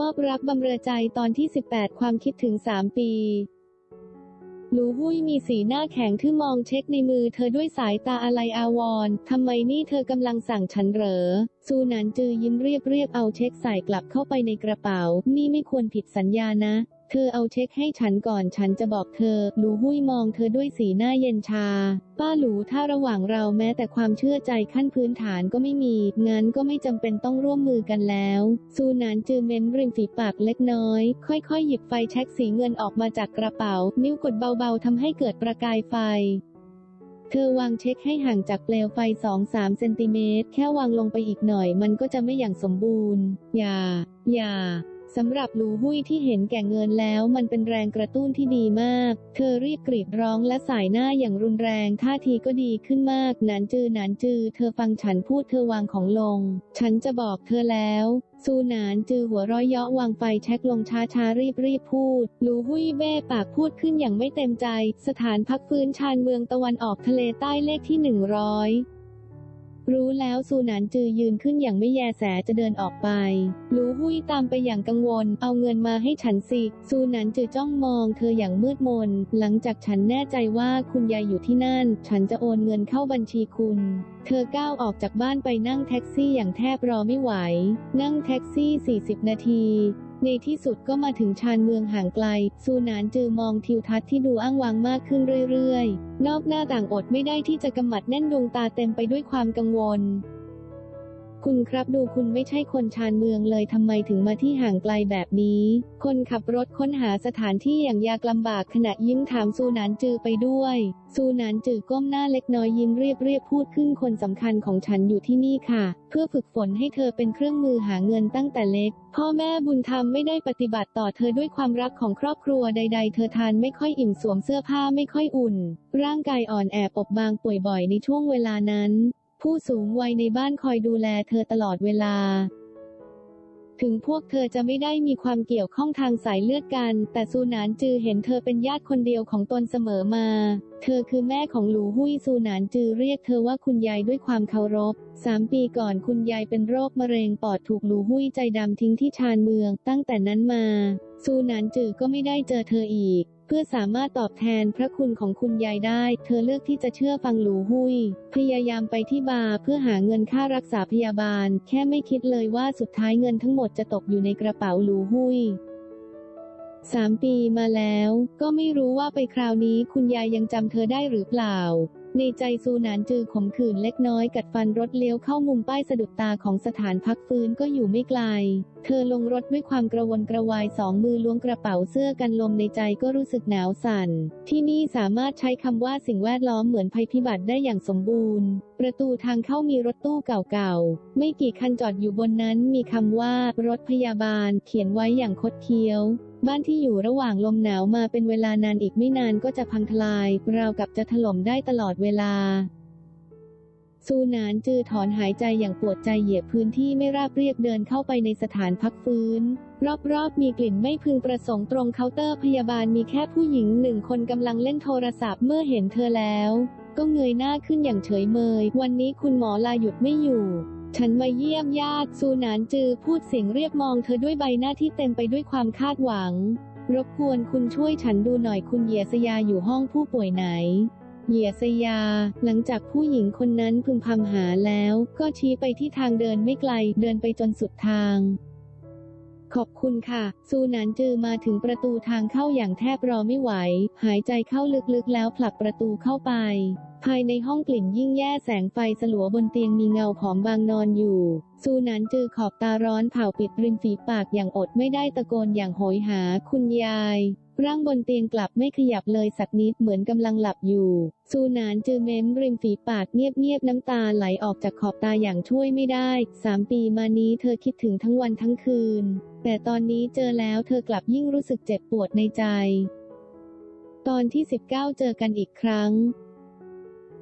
มอบรักบำเรอใจตอนที่ 18 ความคิดถึง 3 ปี หลูหุ้ยมีสีหน้าแข็งที่มองเช็คในมือเธอด้วยสายตาอะไรอาวรณ์ทำไมนี่เธอกำลังสั่งฉันเหรอ ซูนันจือยิ้มเรียบเรียบเอาเช็คใส่กลับเข้าไปในกระเป๋า นี่ไม่ควรผิดสัญญานะ เธอเอาเช็คให้ฉันก่อนฉันจะบอกเธอ หลูหุ้ยมองเธอด้วยสีหน้าเย็นชา ป้าหลูถ้าระหว่างเราแม้แต่ความเชื่อใจขั้นพื้นฐานก็ไม่มี งั้นก็ไม่จำเป็นต้องร่วมมือกันแล้ว ซูนานจือเม้มริมฝีปากเล็กน้อย ค่อยๆ หยิบไฟแช็กสีเงินออกมาจากกระเป๋า นิ้วกดเบาๆทำให้เกิดประกายไฟเธอวางเช็คให้ห่างจากเปลวไฟ 2-3 เซนติเมตร แค่วางลงไปอีกหน่อยมันก็จะไม่อย่างสมบูรณ์ อย่า อย่า สำหรับหลูหุ้ยที่เห็นแก่เงินแล้วมันเป็นแรงกระตุ้นที่ดีมาก เธอรีบกรีดร้องและสายหน้าอย่างรุนแรงท่าทีก็ดีขึ้นมาก หนานจือหนานจือ เธอฟังฉันพูดเธอวางของลง ฉันจะบอกเธอแล้วซูหนานจือหัวร้อยเยาะวางไฟแช็กลงช้าช้ารีบรีบพูดหลูหุ้ยเบ้ปากพูดขึ้นอย่างไม่เต็มใจ สถานพักฟื้นชานเมืองตะวันออกทะเลใต้เลขที่หนึ่งร้อย รู้แล้วซูนานจือยืนขึ้นอย่างไม่แยแสจะเดินออกไป หลูหุยตามไปอย่างกังวล เอาเงินมาให้ฉันสิซูนานจือจ้องมองเธออย่างมืดมน หลังจากฉันแน่ใจว่าคุณยายอยู่ที่นั่น ฉันจะโอนเงินเข้าบัญชีคุณ เธอก้าวออกจากบ้านไปนั่งแท็กซี่อย่างแทบรอไม่ไหว นั่งแท็กซี่ 40 นาที ในที่สุดก็มาถึงชานเมืองห่างไกล ซูนานจือมองทิวทัศน์ที่ดูอ้างว้างมากขึ้นเรื่อยๆ นอกหน้าต่างอดไม่ได้ที่จะกำหมัดแน่นดวงตาเต็มไปด้วยความกังวล คุณครับดูคุณไม่ใช่คนชานเมืองเลยทำไมถึงมาที่ห่างไกลแบบนี้ คนขับรถค้นหาสถานที่อย่างยากลำบากขณะยิ้มถามซูนานจือไปด้วย ซูนานจือก้มหน้าเล็กน้อยยิ้มเรียบเรียบพูดขึ้นคนสำคัญของฉันอยู่ที่นี่ค่ะ เพื่อฝึกฝนให้เธอเป็นเครื่องมือหาเงินตั้งแต่เล็ก พ่อแม่บุญธรรมไม่ได้ปฏิบัติต่อเธอด้วยความรักของครอบครัวใด ๆ เธอทานไม่ค่อยอิ่มสวมเสื้อผ้าไม่ค่อยอุ่น ร่างกายอ่อนแอปบบางป่วยบ่อยในช่วงเวลานั้น ผู้สูงวัยในบ้านคอยดูแลเธอตลอดเวลา ถึงพวกเธอจะไม่ได้มีความเกี่ยวข้องทางสายเลือดกัน แต่ซูนานจือเห็นเธอเป็นญาติคนเดียวของตนเสมอมา เธอคือแม่ของหลูหุยซูนานจือเรียกเธอว่าคุณยายด้วยความเคารพสามปีก่อนคุณยายเป็นโรคมะเร็งปอดถูกหลูหุยใจดำทิ้งที่ชานเมือง ตั้งแต่นั้นมา ซูนานจือก็ไม่ได้เจอเธออีก เพื่อสามารถตอบแทนพระคุณของคุณยายได้ เธอเลือกที่จะเชื่อฟังหลูหุย พยายามไปที่บาร์เพื่อหาเงินค่ารักษาพยาบาล แค่ไม่คิดเลยว่าสุดท้ายเงินทั้งหมดจะตกอยู่ในกระเป๋าหลูหุยสามปีมาแล้ว ก็ไม่รู้ว่าไปคราวนี้คุณยายยังจำเธอได้หรือเปล่า ในใจซูนานจือขมขื่นเล็กน้อยกัดฟันรถเลี้ยวเข้ามุมป้ายสะดุดตาของสถานพักฟื้นก็อยู่ไม่ไกล เธอลงรถด้วยความกระวนกระวายสองมือล้วงกระเป๋าเสื้อกันลมในใจก็รู้สึกหนาวสั่น ที่นี่สามารถใช้คำว่าสิ่งแวดล้อมเหมือนภัยพิบัติได้อย่างสมบูรณ์ ประตูทางเข้ามีรถตู้เก่าๆ ไม่กี่คันจอดอยู่บนนั้นมีคำว่ารถพยาบาลเขียนไว้อย่างคดเคี้ยว บ้านที่อยู่ระหว่างลมหนาวมาเป็นเวลานานอีกไม่นานก็จะพังทลาย ราวกับจะถล่มได้ตลอดเวลา ซูนานจือถอนหายใจอย่างปวดใจเหยียบพื้นที่ไม่ราบเรียบเดินเข้าไปในสถานพักฟื้น รอบๆมีกลิ่นไม่พึงประสงค์ตรงเคาน์เตอร์พยาบาลมีแค่ผู้หญิงหนึ่งคนกำลังเล่นโทรศัพท์เมื่อเห็นเธอแล้ว ก็เงยหน้าขึ้นอย่างเฉยเมย วันนี้คุณหมอลาหยุดไม่อยู่ ฉันมาเยี่ยมญาติซูนานจือพูดเสียงเรียบมองเธอด้วยใบหน้าที่เต็มไปด้วยความคาดหวัง รบกวนคุณช่วยฉันดูหน่อยคุณเหยียสยาอยู่ห้องผู้ป่วยไหน เหยียสยา หลังจากผู้หญิงคนนั้นพึมพำหาแล้ว ก็ชี้ไปที่ทางเดินไม่ไกลเดินไปจนสุดทาง ขอบคุณค่ะ ซูนานจือมาถึงประตูทางเข้าอย่างแทบรอไม่ไหว หายใจเข้าลึกๆแล้วผลักประตูเข้าไป ภายในห้องกลิ่นยิ่งแย่แสงไฟสลัวบนเตียงมีเงาผอมบางนอนอยู่ ซูนานจือขอบตาร้อนเผาปิดริมฝีปากอย่างอดไม่ได้ตะโกนอย่างโหยหา คุณยาย ร่างบนเตียงกลับไม่ขยับเลยสักนิดเหมือนกำลังหลับอยู่ ซูนานจือเม้มริมฝีปากเงียบๆน้ำตาไหลออกจากขอบตาอย่างช่วยไม่ได้สามปีมานี้เธอคิดถึงทั้งวันทั้งคืน แต่ตอนนี้เจอแล้วเธอกลับยิ่งรู้สึกเจ็บปวดในใจ ตอนที่ 19 เจอกันอีกครั้ง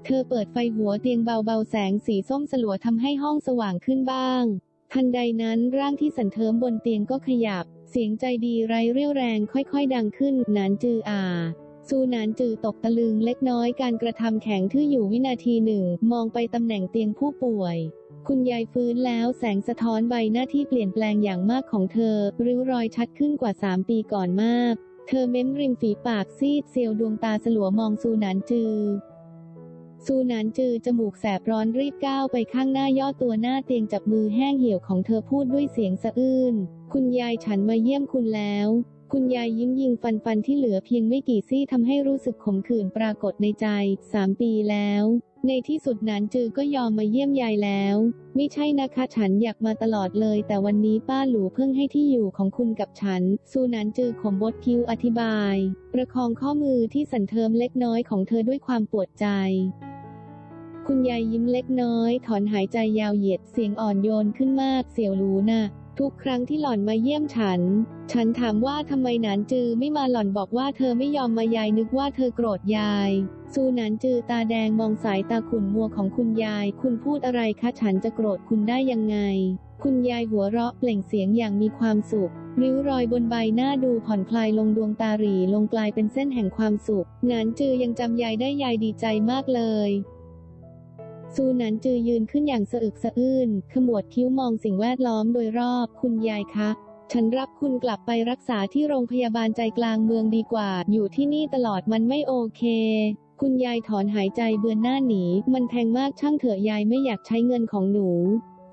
เธอเปิดไฟหัวเตียงเบาๆแสงสีส้มสลัวทำให้ห้องสว่างขึ้นบ้าง ทันใดนั้นร่างที่สันเทิมบนเตียงก็ขยับ เสียงใจดีไร้เรี่ยวแรงค่อยๆ ดังขึ้น หนานจืออาซูหนานจือตกตะลึงเล็กน้อยการกระทำแข็งทื่ออยู่วินาทีหนึ่ง มองไปตำแหน่งเตียงผู้ป่วย คุณยายฟื้นแล้วแสงสะท้อนใบหน้าที่เปลี่ยนแปลงอย่างมากของเธอ ริ้วรอยชัดขึ้นกว่า3ปีก่อนมาก เธอเม้มริมฝีปากซีดเซียวดวงตาสลัวมองซูหนานจือ ซูนานจือจมูกแสบร้อนรีบก้าวไปข้างหน้าย่อตัวหน้าเตียงจับมือแห้งเหี่ยวของเธอพูดด้วยเสียงสะอื้น คุณยายฉันมาเยี่ยมคุณแล้ว คุณยายยิ้มยิงฟันฟันที่เหลือเพียงไม่กี่ซี่ทำให้รู้สึกขมขื่นปรากฏในใจสามปีแล้ว ในที่สุดนานจือก็ยอมมาเยี่ยมยายแล้ว ไม่ใช่นะคะฉันอยากมาตลอดเลย แต่วันนี้ป้าหลูเพิ่งให้ที่อยู่ของคุณกับฉัน ซูนานจือขมบดคิ้วอธิบาย ประคองข้อมือที่สั่นเทิมเล็กน้อยของเธอด้วยความปวดใจคุณยายยิ้มเล็กน้อย ถอนหายใจยาวเหยียดเสียงอ่อนโยนขึ้นมากเสี่ยวหลูน่ะ ทุกครั้งที่หล่อนมาเยี่ยมฉัน ฉันถามว่าทำไมหนานจือไม่มาหล่อนบอกว่าเธอไม่ยอมมายายนึกว่าเธอโกรธยาย ซูหนานจือตาแดงมองสายตาขุ่นมัวของคุณยาย คุณพูดอะไรคะฉันจะโกรธคุณได้ยังไง คุณยายหัวเราะเปล่งเสียงอย่างมีความสุขริ้วรอยบนใบหน้าดูผ่อนคลายลงดวงตาหรีลงกลายเป็นเส้นแห่งความสุข หนานจือยังจำยายได้ยายดีใจมากเลย ซูนันจือยืนขึ้นอย่างสะอึกสะอื้น ขมวดคิ้วมองสิ่งแวดล้อมโดยรอบ คุณยายคะ ฉันรับคุณกลับไปรักษาที่โรงพยาบาลใจกลางเมืองดีกว่า อยู่ที่นี่ตลอดมันไม่โอเค คุณยายถอนหายใจเบือนหน้าหนี มันแพงมากช่างเถอะยายไม่อยากใช้เงินของหนู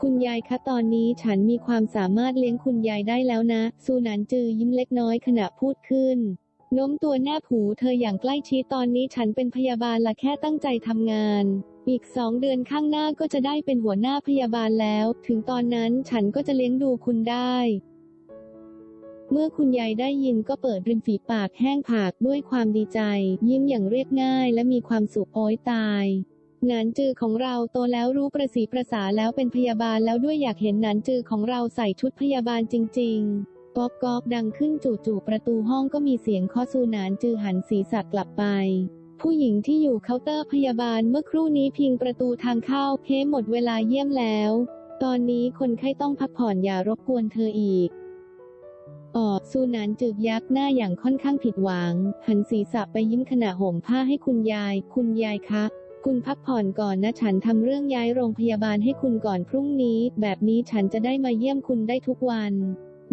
คุณยายคะตอนนี้ฉันมีความสามารถเลี้ยงคุณยายได้แล้วนะ ซูนันจือยิ้มเล็กน้อยขณะพูดขึ้นโน้มตัวแนบหูเธออย่างใกล้ชิดตอนนี้ฉันเป็นพยาบาลละแค่ตั้งใจทำงาน อีกสองเดือนข้างหน้าก็จะได้เป็นหัวหน้าพยาบาลแล้ว ถึงตอนนั้นฉันก็จะเลี้ยงดูคุณได้ เมื่อคุณยายได้ยินก็เปิดริมฝีปากแห้งผากด้วยความดีใจ ยิ้มอย่างเรียบง่ายและมีความสุขโอ้ยตายหนานจือของเราโตแล้วรู้ประสีประสาแล้วเป็นพยาบาลแล้วด้วยอยากเห็นหนานจือของเราใส่ชุดพยาบาลจริง ๆก๊อกก๊อกดังขึ้นจู่ๆประตูห้องก็มีเสียงเคาะซูหนานจือหันศีรษะกลับไป ผู้หญิงที่อยู่เคาน์เตอร์พยาบาลเมื่อครู่นี้พิงประตูทางเข้าเพหมดเวลาเยี่ยมแล้ว ตอนนี้คนไข้ต้องพักผ่อนอย่ารบกวนเธออีกอ๋อซูนานจึกยักหน้าอย่างค่อนข้างผิดหวัง หันศีรษะไปยิ้มขณะห่มผ้าให้คุณยาย คุณยายคะ คุณพักผ่อนก่อนนะฉันทำเรื่องย้ายโรงพยาบาลให้คุณก่อนพรุ่งนี้ แบบนี้ฉันจะได้มาเยี่ยมคุณได้ทุกวัน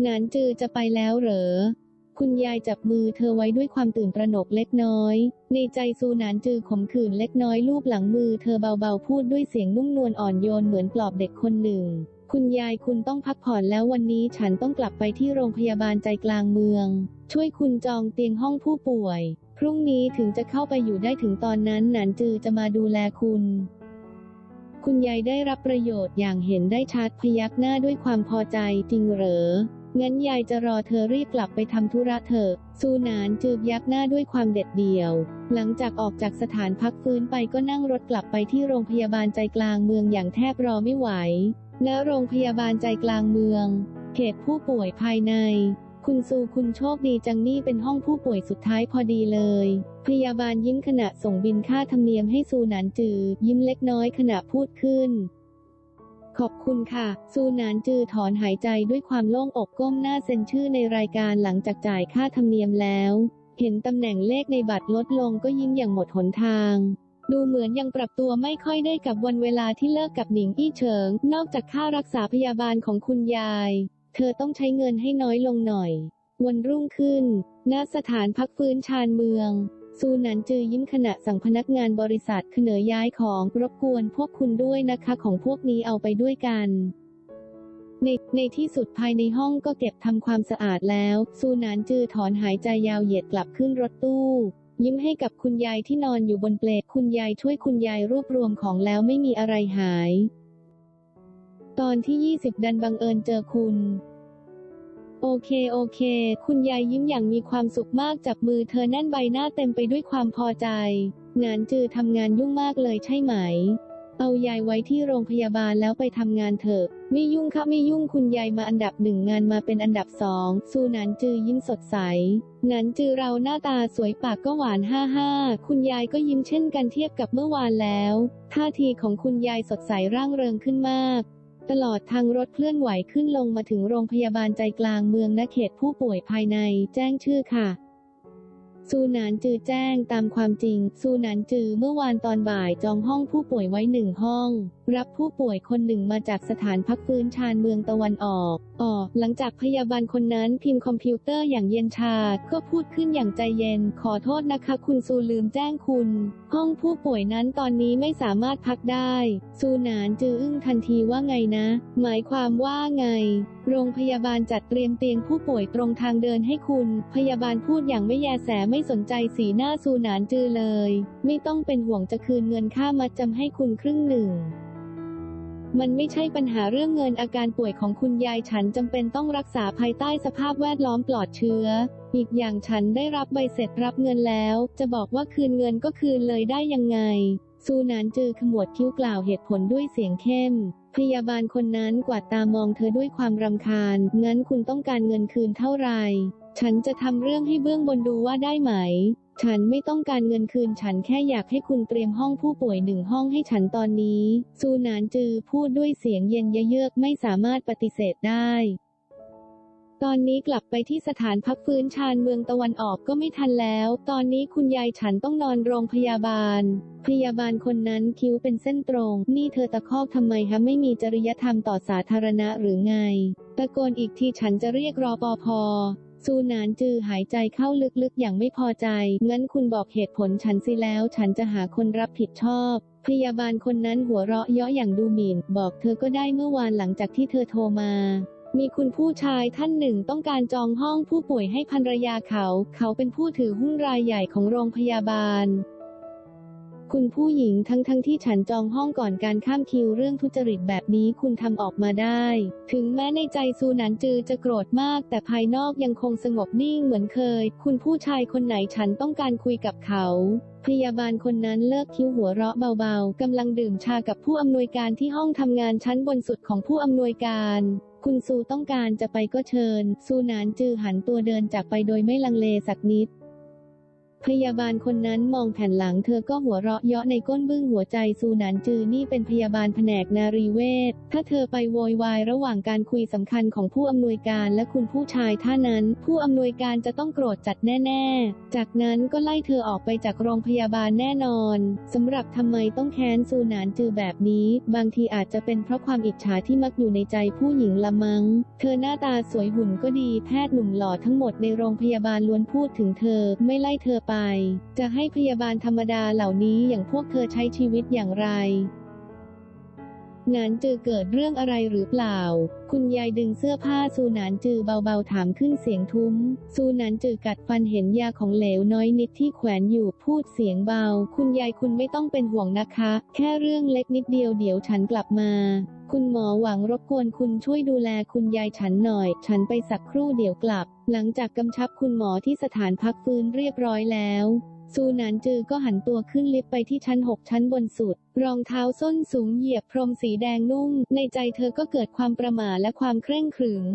นานจือจะไปแล้วเหรอ คุณยายจับมือเธอไว้ด้วยความตื่นตระหนกเล็กน้อย ในใจซูนานจือขมขื่นเล็กน้อยลูบหลังมือเธอเบาๆพูดด้วยเสียงนุ่มนวลอ่อนโยนเหมือนปลอบเด็กคนหนึ่ง คุณยายคุณต้องพักผ่อนแล้ววันนี้ฉันต้องกลับไปที่โรงพยาบาลใจกลางเมือง ช่วยคุณจองเตียงห้องผู้ป่วย พรุ่งนี้ถึงจะเข้าไปอยู่ได้ถึงตอนนั้นหนานจือจะมาดูแลคุณคุณยายได้รับประโยชน์อย่างเห็นได้ชัดพยักหน้าด้วยความพอใจจริงเหรอ งั้นยายจะรอเธอรีบกลับไปทำธุระเถอะซูนานจืบยักหน้าด้วยความเด็ดเดี่ยว หลังจากออกจากสถานพักฟื้นไปก็นั่งรถกลับไปที่โรงพยาบาลใจกลางเมืองอย่างแทบรอไม่ไหวณโรงพยาบาลใจกลางเมือง เขตผู้ป่วยภายใน คุณซูคุณโชคดีจังนี่เป็นห้องผู้ป่วยสุดท้ายพอดีเลย พยาบาลยิ้มขณะส่งบินค่าธรรมเนียมให้ซูนานจือ ยิ้มเล็กน้อยขณะพูดขึ้น ขอบคุณค่ะ ซูนานจือถอนหายใจด้วยความโล่งอกก้มหน้าเซ็นชื่อในรายการหลังจากจ่ายค่าธรรมเนียมแล้ว เห็นตำแหน่งเลขในบัตรลดลงก็ยิ้มอย่างหมดหนทาง ดูเหมือนยังปรับตัวไม่ค่อยได้กับวันเวลาที่เลิกกับหนิงอี้เฉิง นอกจากค่ารักษาพยาบาลของคุณยาย เธอต้องใช้เงินให้น้อยลงหน่อย วันรุ่งขึ้น ณ สถานพักฟื้นชานเมือง ซูนันจือยิ้มขณะสั่งพนักงานบริษัทเขนอย้ายของรบกวนพวกคุณด้วยนะคะของพวกนี้เอาไปด้วยกันในในที่สุดภายในห้องก็เก็บทำความสะอาดแล้ว ซูนานจือถอนหายใจยาวเหยียดกลับขึ้นรถตู้ ยิ้มให้กับคุณยายที่นอนอยู่บนเปลคุณยายช่วยคุณยายรวบรวมของแล้วไม่มีอะไรหาย ตอนที่ 20 ดันบังเอิญเจอคุณ โอเคโอเค คุณยายยิ้มอย่างมีความสุขมากจับมือเธอแน่นใบหน้าเต็มไปด้วยความพอใจ งานจือทำงานยุ่งมากเลยใช่ไหม เอายายไว้ที่โรงพยาบาลแล้วไปทำงานเถอะ ไม่ยุ่งค่ะไม่ยุ่งคุณยายมาอันดับหนึ่งงานมาเป็นอันดับสองซูนานจือยิ้มสดใสหนานจือเราหน้าตาสวยปากก็หวานห้าห้าคุณยายก็ยิ้มเช่นกันเทียบกับเมื่อวานแล้ว ท่าทีของคุณยายสดใสร่างเริงขึ้นมาก ตลอดทางรถเคลื่อนไหวขึ้นลงมาถึงโรงพยาบาลใจกลางเมืองณเขตผู้ป่วยภายใน แจ้งชื่อค่ะซูนานจือแจ้งตามความจริงซูนานจือเมื่อวานตอนบ่ายจองห้องผู้ป่วยไว้หนึ่งห้องรับผู้ป่วยคนหนึ่งมาจากสถานพักฟื้นชานเมืองตะวันออกออหลังจากพยาบาลคนนั้นพิมพ์คอมพิวเตอร์อย่างเย็นชา ก็พูดขึ้นอย่างใจเย็น ขอโทษนะคะ คุณซูลืมแจ้งคุณ ห้องผู้ป่วยนั้นตอนนี้ไม่สามารถพักได้ ซูนานจืออึ้งทันทีว่าไงนะ หมายความว่าไง โรงพยาบาลจัดเตรียมเตียงผู้ป่วยตรงทางเดินให้คุณ พยาบาลพูดอย่างไม่แยแสไม่สนใจสีหน้าซูนานจือเลย ไม่ต้องเป็นห่วงจะคืนเงินค่ามัดจำให้คุณครึ่งหนึ่ง มันไม่ใช่ปัญหาเรื่องเงินอาการป่วยของคุณยายฉันจำเป็นต้องรักษาภายใต้สภาพแวดล้อมปลอดเชื้อ อีกอย่างฉันได้รับใบเสร็จรับเงินแล้ว จะบอกว่าคืนเงินก็คืนเลยได้ยังไง ซูนานจือขมวดคิ้วกล่าวเหตุผลด้วยเสียงเข้ม พยาบาลคนนั้นกวาดตามองเธอด้วยความรำคาญ งั้นคุณต้องการเงินคืนเท่าไหร่ ฉันจะทำเรื่องให้เบื้องบนดูว่าได้ไหม ฉันไม่ต้องการเงินคืนฉันแค่อยากให้คุณเตรียมห้องผู้ป่วยหนึ่งห้องให้ฉันตอนนี้ ซูนานจือพูดด้วยเสียงเย็นเยือกไม่สามารถปฏิเสธได้ ตอนนี้กลับไปที่สถานพักฟื้นชานเมืองตะวันออกก็ไม่ทันแล้ว ตอนนี้คุณยายฉันต้องนอนโรงพยาบาล พยาบาลคนนั้นคิ้วเป็นเส้นตรง นี่เธอตะคอกทำไมฮะไม่มีจริยธรรมต่อสาธารณะหรือไง ตะโกนอีกทีฉันจะเรียกรอปภ ซูนานจือหายใจเข้าลึกๆ อย่างไม่พอใจ งั้นคุณบอกเหตุผลฉันสิแล้ว ฉันจะหาคนรับผิดชอบ พยาบาลคนนั้นหัวเราะเยาะอย่างดูหมิ่น บอกเธอก็ได้เมื่อวานหลังจากที่เธอโทรมา มีคุณผู้ชายท่านหนึ่งต้องการจองห้องผู้ป่วยให้ภรรยาเขา เขาเป็นผู้ถือหุ้นรายใหญ่ของโรงพยาบาล คุณผู้หญิงทั้งทั้งที่ฉันจองห้องก่อนการข้ามคิวเรื่องทุจริตแบบนี้คุณทำออกมาได้ ถึงแม้ในใจซูนันจือจะโกรธมาก แต่ภายนอกยังคงสงบนิ่งเหมือนเคย คุณผู้ชายคนไหนฉันต้องการคุยกับเขาพยาบาลคนนั้นเลิกคิ้วหัวเราะเบาๆ กำลังดื่มชากับผู้อำนวยการที่ห้องทำงานชั้นบนสุดของผู้อำนวยการ คุณซูต้องการจะไปก็เชิญ ซูนานจือหันตัวเดินจากไปโดยไม่ลังเลสักนิด พยาบาลคนนั้นมองแผ่นหลังเธอก็หัวเราะเยาะในก้นบึ้งหัวใจซูนานจือนี่เป็นพยาบาลแผนกนารีเวชถ้าเธอไปโวยวายระหว่างการคุยสำคัญของผู้อำนวยการและคุณผู้ชายท่านั้น ผู้อำนวยการจะต้องโกรธจัดแน่ ๆ จากนั้นก็ไล่เธอออกไปจากโรงพยาบาลแน่นอนสำหรับทำไมต้องแค้นซูนานจือแบบนี้ บางทีอาจจะเป็นเพราะความอิจฉาที่มักอยู่ในใจผู้หญิงละมัง้ง เธอหน้าตาสวยหุ่นก็ดีแพทย์หนุ่มหล่อทั้งหมดในโรงพยาบาลล้วนพูดถึงเธอ ไม่ไล่เธอไปจะให้พยาบาลธรรมดาเหล่านี้อย่างพวกเธอใช้ชีวิตอย่างไร งานเจอเกิดเรื่องอะไรหรือเปล่า คุณยายดึงเสื้อผ้าซูหนานจือเบาๆถามขึ้นเสียงทุ้ม ซูหนานจือกัดฟันเห็นยาของเหลวน้อยนิดที่แขวนอยู่พูดเสียงเบา คุณยายคุณไม่ต้องเป็นห่วงนะคะ แค่เรื่องเล็กนิดเดียวเดี๋ยวฉันกลับมาคุณหมอหวังรบกวนคุณช่วยดูแลคุณยายฉันหน่อย ฉันไปสักครู่เดี๋ยวกลับ หลังจากกำชับคุณหมอที่สถานพักฟื้นเรียบร้อยแล้ว ซูหนานจือก็หันตัวขึ้นลิฟต์ไปที่ชั้น6ชั้นบนสุด รองเท้าส้นสูงเหยียบพรมสีแดงนุ่มในใจเธอก็เกิดความประหม่าและความเคร่งขรึม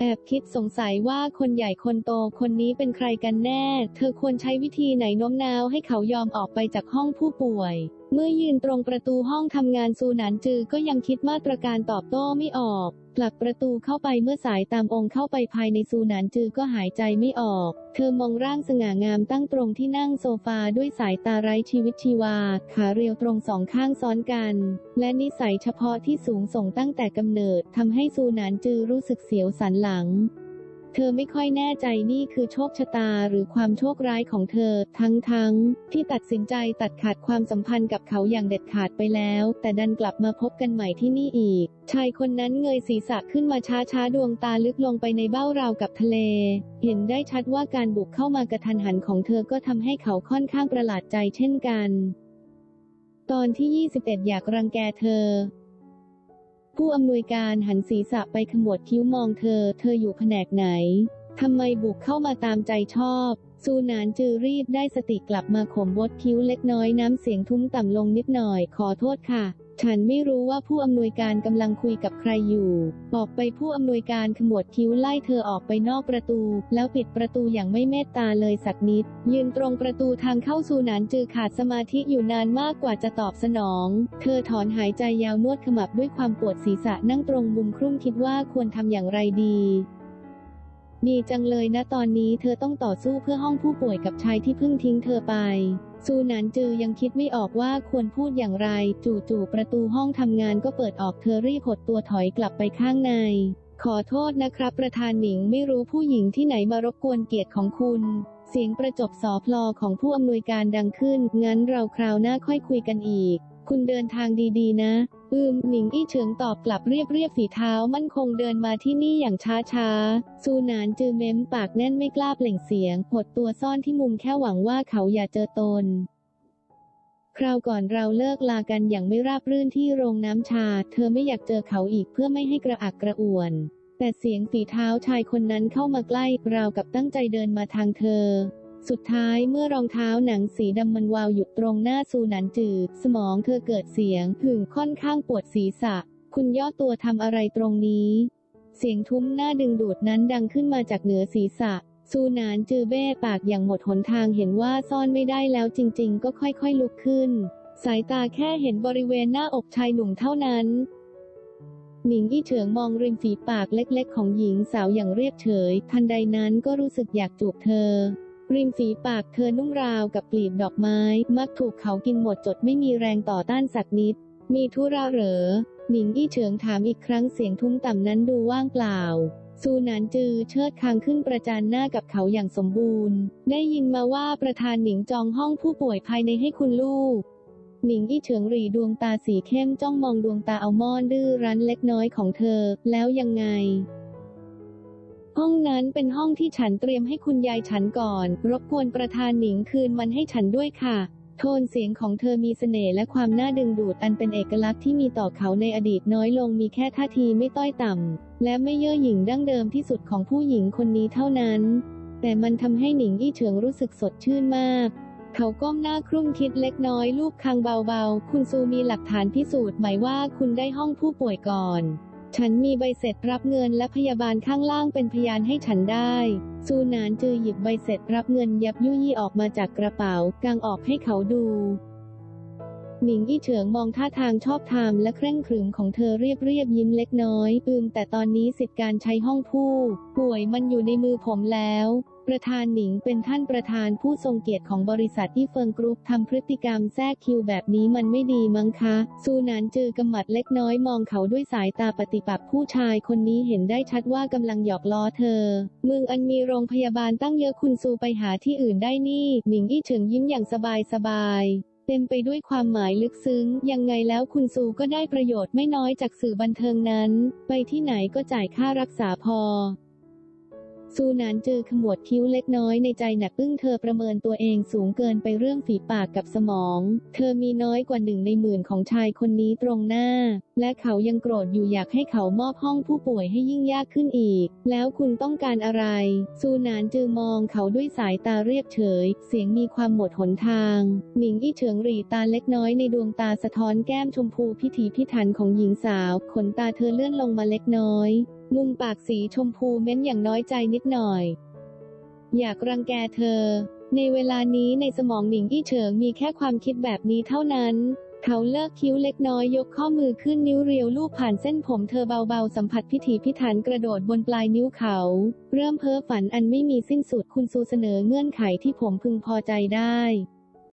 แอบคิดสงสัยว่าคนใหญ่คนโตคนนี้เป็นใครกันแน่ เธอควรใช้วิธีไหนโน้มน้าวให้เขายอมออกไปจากห้องผู้ป่วย เมื่อยืนตรงประตูห้องทำงานซูหนานจือก็ยังคิดมาตรการตอบโต้ไม่ออก ผลักประตูเข้าไปเมื่อสายตามองเข้าไปภายในซูหนานจือก็หายใจไม่ออก เธอมองร่างสง่างามตั้งตรงที่นั่งโซฟาด้วยสายตาไร้ชีวิตชีวา ขาเรียวตรงสองข้างซ้อนกัน และนิสัยเฉพาะที่สูงส่งตั้งแต่กำเนิดทำให้ซูหนานจือรู้สึกเสียวสันหลัง เธอไม่ค่อยแน่ใจนี่คือโชคชะตาหรือความโชคร้ายของเธอ ทั้งๆที่ตัดสินใจตัดขาดความสัมพันธ์กับเขาอย่างเด็ดขาดไปแล้ว แต่ดันกลับมาพบกันใหม่ที่นี่อีก ชายคนนั้นเงยศีรษะขึ้นมาช้าๆ ดวงตาลึกลงไปในเบ้าราวกับทะเล เห็นได้ชัดว่าการบุกเข้ามากระทันหันของเธอก็ทำให้เขาค่อนข้างประหลาดใจเช่นกัน ตอนที่ 21 อยากรังแกเธอ ผู้อำนวยการหันศีรษะไปขมวดคิ้วมองเธอ เธออยู่แผนกไหน ทำไมบุกเข้ามาตามใจชอบ ซูนานจือรีบได้สติกลับมาข่มวดคิ้วเล็กน้อยน้ำเสียงทุ้มต่ำลงนิดหน่อย ขอโทษค่ะ ฉันไม่รู้ว่าผู้อำนวยการกำลังคุยกับใครอยู่ออกไปผู้อำนวยการขมวดคิ้วไล่เธอออกไปนอกประตู แล้วปิดประตูอย่างไม่เมตตาเลยสักนิด ยืนตรงประตูทางเข้าซูนานจือขาดสมาธิอยู่นานมากกว่าจะตอบสนอง เธอถอนหายใจยาวนวดขมับด้วยความปวดศีรษะนั่งตรงมุมครุ่มคิดว่าควรทำอย่างไรดี ดีจังเลยนะตอนนี้เธอต้องต่อสู้เพื่อห้องผู้ป่วยกับชายที่เพิ่งทิ้งเธอไป ซูหนานจือยังคิดไม่ออกว่าควรพูดอย่างไร จู่ๆประตูห้องทำงานก็เปิดออกเธอรีบหดตัวถอยกลับไปข้างใน ขอโทษนะครับ ประธานหนิงไม่รู้ผู้หญิงที่ไหนมารบกวนเกียรติของคุณ เสียงประจบสอพลอของผู้อำนวยการดังขึ้น งั้นเราคราวหน้าค่อยคุยกันอีก คุณเดินทางดีๆ นะ อืมหนิงอี้เฉิงตอบกลับเรียบเรียบฝีเท้ามั่นคงเดินมาที่นี่อย่างช้าช้าๆซูนานจือเม้มปากแน่นไม่กล้าเปล่งเสียงหดตัวซ่อนที่มุมแค่หวังว่าเขาอย่าเจอตนคราวก่อนเราเลิกลากันอย่างไม่ราบรื่นที่โรงน้ำชา เธอไม่อยากเจอเขาอีกเพื่อไม่ให้กระอักกระอ่วน แต่เสียงฝีเท้าชายคนนั้นเข้ามาใกล้ราวกับตั้งใจเดินมาทางเธอ สุดท้ายเมื่อรองเท้าหนังสีดำมันวาวหยุดตรงหน้าซูนันจืดสมองเธอเกิดเสียงหึ่งค่อนข้างปวดศีรษะ คุณย่อตัวทำอะไรตรงนี้ เสียงทุ้มหน้าดึงดูดนั้นดังขึ้นมาจากเหนือศีรษะ ซูนานจือเบ้ปากอย่างหมดหนทางเห็นว่าซ่อนไม่ได้แล้วจริง ๆ ก็ค่อยๆลุกขึ้น สายตาแค่เห็นบริเวณหน้าอกชายหนุ่มเท่านั้นหนิงอี้เฉิงมองริมฝีปากเล็กๆ ของหญิงสาวอย่างเรียบเฉย ทันใดนั้นก็รู้สึกอยากจูบเธอ ริมฝีปากเธอนุ่มราวกับกลีบดอกไม้ มักถูกเขากินหมดจดไม่มีแรงต่อต้านสักนิด มีธุระเหรอ หนิงอี้เฉิงถามอีกครั้งเสียงทุ้มต่ำนั้นดูว่างเปล่าซูนานจือเชิดคางขึ้นประจันหน้ากับเขาอย่างสมบูรณ์ ได้ยินมาว่าประธานหนิงจองห้องผู้ป่วยภายในให้คุณลูก หนิงอี้เฉิงรีดวงตาสีเข้มจ้องมองดวงตาอัลมอนด์ดื้อรั้นเล็กน้อยของเธอ แล้วยังไง ห้องนั้นเป็นห้องที่ฉันเตรียมให้คุณยายฉันก่อน รบกวนประธานหนิงคืนมันให้ฉันด้วยค่ะ โทนเสียงของเธอมีเสน่ห์และความน่าดึงดูดอันเป็นเอกลักษณ์ที่มีต่อเขาในอดีตน้อยลงมีแค่ท่าทีไม่ต้อยต่ำ และไม่เย่อหยิ่งดั้งเดิมที่สุดของผู้หญิงคนนี้เท่านั้น แต่มันทำให้หนิงอี้เฉิงรู้สึกสดชื่นมาก เขาก้มหน้าครุ่นคิดเล็กน้อยลูบคางเบาๆ คุณซูมีหลักฐานพิสูจน์ไหมว่าคุณได้ห้องผู้ป่วยก่อน ฉันมีใบเสร็จรับเงินและพยาบาลข้างล่างเป็นพยานให้ฉันได้ ซูนานจือหยิบใบเสร็จรับเงินยับยุยี่ออกมาจากกระเป๋ากางออกให้เขาดู หนิงอี้เฉิงมองท่าทางชอบธรรมและเคร่งขรึมของเธอเรียบเรียบยิ้มเล็กน้อย อืมแต่ตอนนี้สิทธิการใช้ห้องผู้ ป่วยมันอยู่ในมือผมแล้ว ประธานหนิงเป็นท่านประธานผู้ทรงเกียรติของบริษัทที่เฟิงกรุ๊ปทำพฤติกรรมแทรกคิวแบบนี้มันไม่ดีมั้งคะ ซูนานจือกำมัดเล็กน้อยมองเขาด้วยสายตาปฏิปักษ์ผู้ชายคนนี้เห็นได้ชัดว่ากำลังหยอกล้อเธอ เมืองอันมีโรงพยาบาลตั้งเยอะคุณซูไปหาที่อื่นได้นี่ หนิงอี้เฉิงยิ้มอย่างสบายสบายๆเต็มไปด้วยความหมายลึกซึ้ง ยังไงแล้วคุณซูก็ได้ประโยชน์ไม่น้อยจากสื่อบันเทิงนั้น ไปที่ไหนก็จ่ายค่ารักษาพอ ซูนานเจอขมวดคิ้วเล็กน้อยในใจหนักอึ้งเธอประเมินตัวเองสูงเกินไปเรื่องฝีปากกับสมอง เธอมีน้อยกว่าหนึ่งในหมื่นของชายคนนี้ตรงหน้า และเขายังโกรธอยู่อยากให้เขามอบห้องผู้ป่วยให้ยิ่งยากขึ้นอีก แล้วคุณต้องการอะไร ซูนานจือมองเขาด้วยสายตาเรียบเฉย เสียงมีความหมดหนทาง หนิงอี้เฉิงรีตาเล็กน้อยในดวงตาสะท้อนแก้มชมพูพิถีพิถันของหญิงสาว ขนตาเธอเลื่อนลงมาเล็กน้อย มุมปากสีชมพูเม้นอย่างน้อยใจนิดหน่อย อยากรังแกเธอ ในเวลานี้ในสมองหนิงอี้เฉิงมีแค่ความคิดแบบนี้เท่านั้น เขาเลิกคิ้วเล็กน้อยยกข้อมือขึ้นนิ้วเรียวลูบผ่านเส้นผมเธอเบาๆสัมผัสพิถีพิถันกระโดดบนปลายนิ้วเขา เริ่มเพ้อฝันอันไม่มีสิ้นสุดคุณซูเสนอเงื่อนไขที่ผมพึงพอใจได้